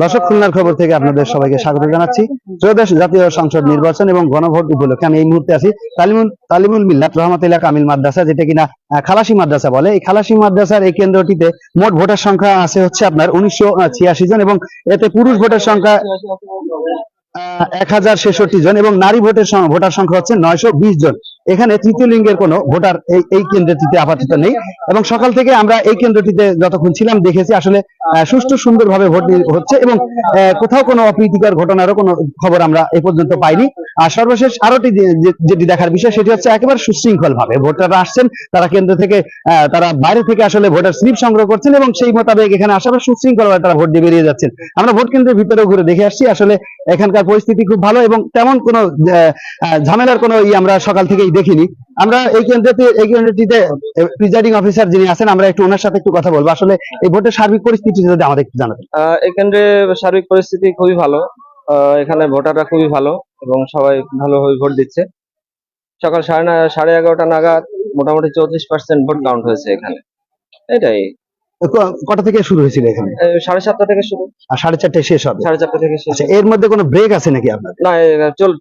দর্শক খুলনার খবর থেকে আপনাদের সবাইকে স্বাগত জানাচ্ছি। ত্রয়োদশ জাতীয় সংসদ নির্বাচন এবং গণভোট উপলক্ষে আমি এই মুহূর্তে আছি তালিমুল তালিমুল মিল্লাত এলাকা আমিল মাদ্রাসা, যেটা কিনা খালাসি মাদ্রাসা বলে। এই খালাসি মাদ্রাসার এই কেন্দ্রটিতে মোট ভোটার সংখ্যা আছে হচ্ছে আপনার উনিশশো ছিয়াশি জন এবং এতে পুরুষ ভোটার সংখ্যা এক হাজার ছেষট্টি জন এবং নারী ভোটের ভোটার সংখ্যা হচ্ছে নয়শো বিশ জন। এখানে তৃতীয় লিঙ্গের কোনো ভোটার এই এই কেন্দ্রটিতে আপাতত নেই। এবং সকাল থেকে আমরা এই কেন্দ্রটিতে যতক্ষণ ছিলাম দেখেছি, আসলে সুষ্ঠু সুন্দরভাবে ভোট হচ্ছে এবং কোথাও কোনো অপ্রীতিকর ঘটনারও কোনো খবর আমরা এ পর্যন্ত পাইনি। আর সর্বশেষ আরোটি যেটি দেখার বিষয় সেটি হচ্ছে একেবারে সুশৃঙ্খল ভাবে ভোটাররা আসছেন, তারা কেন্দ্র থেকে তারা বাইরে থেকে আসলে ভোটার স্লিপ সংগ্রহ করছেন এবং সেই মোতাবেক এখানে আসার সুশৃঙ্খল ভাবে তারা ভোট দিয়ে বেরিয়ে যাচ্ছেন। আমরা ভোট কেন্দ্রের ভিতরে ঘুরে দেখে আসছি, আসলে এখানকার পরিস্থিতি খুব ভালো এবং তেমন কোনো ঝামেলার কোনো ই আমরা সকাল থেকেই দেখিনি। আমরা এই কেন্দ্রতে, এই কেন্দ্রটিতে প্রিজাইডিং অফিসার যিনি আছেন, আমরা একটু ওনার সাথে একটু কথা বলব। আসলে এই ভোটের সার্বিক পরিস্থিতি যদি আমাদের একটু জানাবেন এই কেন্দ্রে সার্বিক পরিস্থিতি খুবই ভালো। এখানে ভোটাররা খুবই ভালো। এবং সবাই ভালোভাবে ভোট দিচ্ছে। সকাল সাড়ে না সাড়ে এগারোটা নাগাদ মোটামুটি চৌত্রিশ পার্সেন্ট ভোট কাউন্ট হয়েছে এখানে। এটাই। কটা থেকে শুরু হয়েছিল এখানে? সাড়ে সাতটা থেকে শুরু। আর সাড়ে চারটায় শেষ হবে। সাড়ে চারটা থেকে শেষ আচ্ছা এর মধ্যে কোনো ব্রেক আছে নাকি আপনার না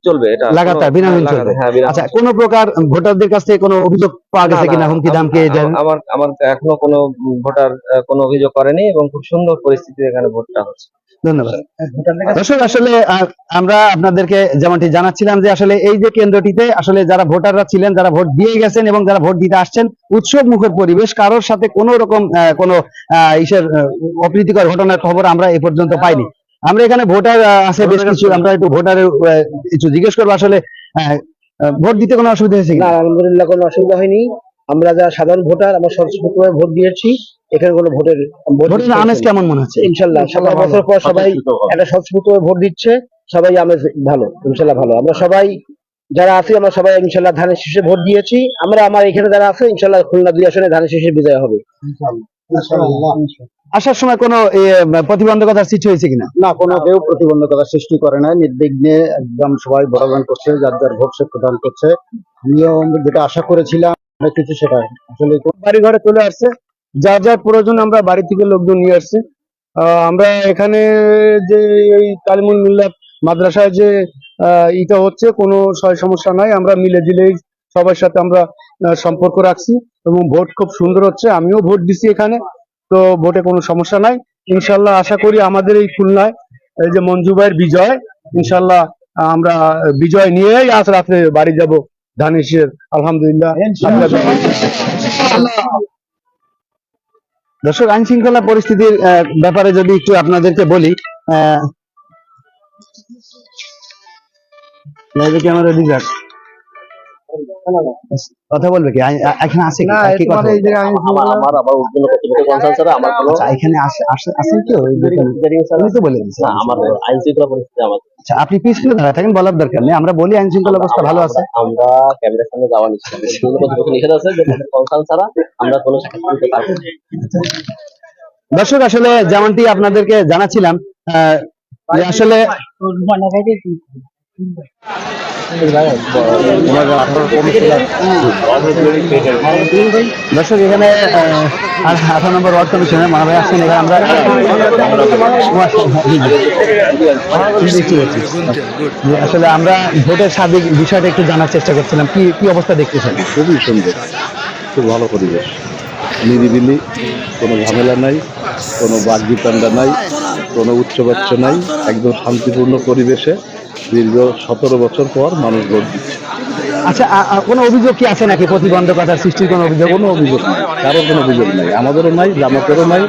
চলবে এটা লাগাতার, কোনো- বিনামূল্যে চলবে। হ্যাঁ আচ্ছা কোন প্রকার ভোটারদের কাছ থেকে কোনো অভিযোগ পাওয়া গেছে কিনা? হুমকি দামকে আমার- আমার আমার এখনও কোনো ভোটার কোনো অভিযোগ করেনি এবং খুব সুন্দর পরিস্থিতি এখানে ভোটটা হচ্ছে। ধন্যবাদ। দর্শক আসলে আমরা আপনাদেরকে যেমনটি জানাচ্ছিলাম যে আসলে এই যে কেন্দ্রটিতে আসলে যারা ভোটাররা ছিলেন যারা ভোট দিয়ে গেছেন এবং যারা ভোট দিতে আসছেন উৎসব মুখর পরিবেশ কারোর সাথে কোনো রকম কোনো ইসের অপ্রীতিকর ঘটনার খবর আমরা এ পর্যন্ত পাইনি। আমরা এখানে ভোটার আছে বেশ কিছু আমরা একটু ভোটারের কিছু জিজ্ঞেস করব। আসলে ভোট দিতে কোনো অসুবিধা হয়েছে না আলহামদুলিল্লাহ কোনো অসুবিধা হয়নি। আমরা যারা সাধারণ ভোটার আমরা সরস্বতীভাবে ভোট দিয়েছি। এখানে কোনো ভোটের ভোট ভোটের আমেজ কেমন মনে হচ্ছে? ইনশাল্লাহ সাতাশ বছর পর সবাই একটা সরস্বতীভাবে ভোট দিচ্ছে সবাই আমেজ ভালো ইনশাল্লাহ ভালো। আমরা সবাই যারা আছি আমরা সবাই ইনশাল্লাহ ধানের শীষে ভোট দিয়েছি। আমরা আমার এখানে যারা আছে ইনশাল্লাহ খুলনা দুই আসনে ধানের শীষে বিজয় হবে। আসার সময় কোনো প্রতিবন্ধকতার সৃষ্টি হয়েছে কিনা? না কোনো কেউ প্রতিবন্ধকতা সৃষ্টি করে না নির্বিঘ্নে একদম সবাই ভোটদান করছে যার যার ভোট সে প্রদান করছে। নিয়ম যেটা আশা করেছিলাম অনেক কিছু সেটা আসলে বাড়ি ঘরে চলে আসছে। যার যার প্রয়োজন আমরা বাড়ি থেকে লোকজন নিয়ে আসছে। আমরা এখানে যে এই তালিমুল মিল্লাত মাদ্রাসায় যে ইটা হচ্ছে, কোনো সয় সমস্যা নাই। আমরা মিলে দিলেই সবার সাথে আমরা সম্পর্ক রাখছি এবং ভোট খুব সুন্দর হচ্ছে। আমিও ভোট দিছি এখানে, তো ভোটে কোনো সমস্যা নাই। ইনশাল্লাহ আশা করি আমাদের এই খুলনায় এই যে মঞ্জু ভাইয়ের বিজয়, ইনশাল্লাহ আমরা বিজয় নিয়েই আজ রাত্রে বাড়ি যাব। ধানেশের আলহামদুলিল্লাহ। দর্শক আইন শৃঙ্খলা পরিস্থিতির ব্যাপারে যদি একটু আপনাদেরকে বলি আহ, লাইভে ক্যামেরা দিঘাট কথা বলবে কি? এখানে আছে কি? কথা আমার আবার কর্তৃপক্ষ কনসার্ন আমার কোনো আচ্ছা এখানে আসে আসে- কি? ওই তো বলে দিয়েছে। আমার আইন শৃঙ্খলা পরিস্থিতি আমার আচ্ছা আপনি পিছনে দাঁড়ায় থাকেন বলার দরকার নেই। আমরা বলি আইন শৃঙ্খলা অবস্থা ভালো আছে। আমরা ক্যামেরার সামনে যাওয়া কর্তৃপক্ষ নিষেধ আছে যে কনসার্ন ছাড়া আমরা কোনো সাক্ষাৎ করতে পারব দর্শক আসলে যেমনটি আপনাদেরকে জানাচ্ছিলাম আহ, যে আসলে দর্শক, এখানে আঠারো নম্বর ওয়ার্ড কমিশনের আসছেন আমরা, আসলে আমরা ভোটের সার্বিক বিষয়টা একটু জানার চেষ্টা করছিলাম। কি কি অবস্থা দেখতেছেন? খুবই সুন্দর। খুব ভালো পরিবেশ। নিরিবিলি, কোনো ঝামেলা নাই, কোনো বাগবিতান্ডা নাই, কোনো উচ্চবাচ্য নাই, একদম শান্তিপূর্ণ পরিবেশে। দীর্ঘ সতেরো বছর পর মানুষ ভোট দিচ্ছে। আচ্ছা কোনো অভিযোগ কি আছে নাকি প্রতিবন্ধকতার সৃষ্টির কোনো অভিযোগ? কোনো অভিযোগ নেই কারোর কোনো অভিযোগ নেই। আমাদেরও নাই জামাতেরও নাই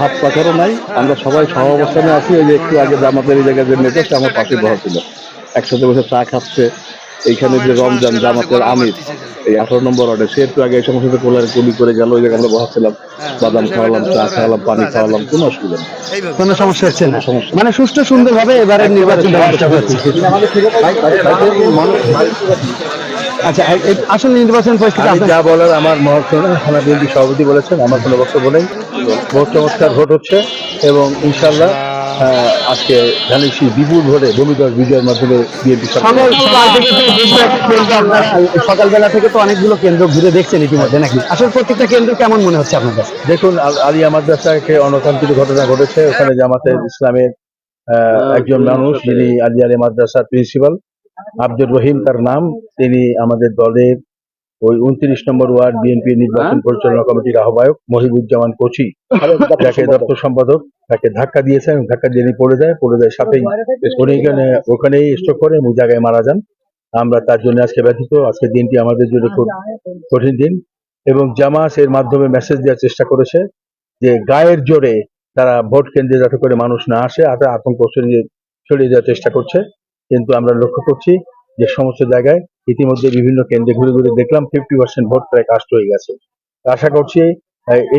হাত পাখারও নাই। আমরা সবাই সহ অবস্থানে আছি। ওই যে একটু আগে জামাতের এই জায়গায় যে নেতা সে আমার পাশে বসা ছিল। একসাথে বসে চা খাচ্ছে। এইখানে যে রমজান জামাতের আমির এই আঠারো নম্বর ওয়ার্ডে সে একটু আগে এই সমস্ত কোলার কুলি করে গেল ওই জায়গায় আমরা বসাচ্ছিলাম বাদাম খাওয়ালাম চা খাওয়ালাম পানি খাওয়ালাম কোনো অসুবিধা নেই। কোনো সমস্যা হচ্ছে না। সমস্যা মানে সুষ্ঠু সুন্দরভাবে এবারে নির্বাচন ব্যবস্থা হচ্ছে আচ্ছা আসলে নির্বাচন পরিস্থিতি যা বলার আমার মহাসনা থানা বিএনপি সভাপতি বলেছেন আমার কোনো বক্তব্য নেই। ভোট চমৎকার ভোট হচ্ছে এবং ইনশাল্লাহ আজকে ধানের শীষ বিপুল ভোটে ভূমিদল বিজয়ের মাধ্যমে বিএনপি সকালবেলা থেকে তো অনেকগুলো কেন্দ্র ঘুরে দেখছেন ইতিমধ্যে নাকি? আসলে প্রত্যেকটা কেন্দ্র কেমন মনে হচ্ছে আপনার কাছে দেখুন আল- আলিয়া মাদ্রাসাকে অনতান্ত্রিক ঘটনা ঘটেছে। ওখানে জামাতের ইসলামের আহ, একজন মানুষ যিনি আলিয়া আলী মাদ্রাসার প্রিন্সিপাল আব্দুর রহিম তার নাম। তিনি আমাদের দলের ওই উনত্রিশ নম্বর ওয়ার্ড বিএনপি নির্বাচন পরিচালনা কমিটির আহ্বায়ক মহিবুজ্জামান কোচি। যাকে দপ্তর সম্পাদক তাকে ধাক্কা দিয়েছেন ধাক্কা দিয়ে পড়ে যায় পড়ে যায় সাথেই। এখানে ওখানেই স্ট্রোক করে ওই জায়গায় মারা যান। আমরা তার জন্য আজকে ব্যথিত আজকে দিনটি আমাদের জন্য খুব কঠিন দিন। এবং জামাস এর মাধ্যমে মেসেজ দেওয়ার চেষ্টা করেছে যে গায়ের জোরে তারা ভোট কেন্দ্রে যাতে করে মানুষ না আসে আর আতঙ্ক ছড়িয়ে ছড়িয়ে দেওয়ার চেষ্টা করছে। কিন্তু আমরা লক্ষ্য করছি যে সমস্ত জায়গায় ইতিমধ্যে বিভিন্ন কেন্দ্রে ঘুরে ঘুরে দেখলাম ফিফটি পার্সেন্ট ভোট প্রায় কাস্ট হয়ে গেছে। আশা করছি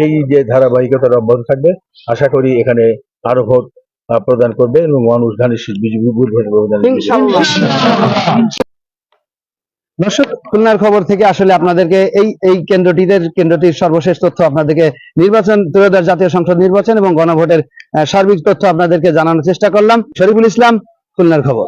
এই যে ধারাবাহিকতা অব্যাহত থাকবে আশা করি এখানে আরও ভোট আহ, প্রদান করবে এবং মানুষ ধানের বিজেপি ভোট প্রদান দর্শক খুলনার খবর থেকে আসলে আপনাদেরকে এই এই কেন্দ্রটিদের কেন্দ্রটির সর্বশেষ তথ্য আপনাদেরকে নির্বাচন ত্রয়োদশ জাতীয় সংসদ নির্বাচন এবং গণভোটের আহ, সার্বিক তথ্য আপনাদেরকে জানানোর চেষ্টা করলাম। শরীফুল ইসলাম খুলনার খবর।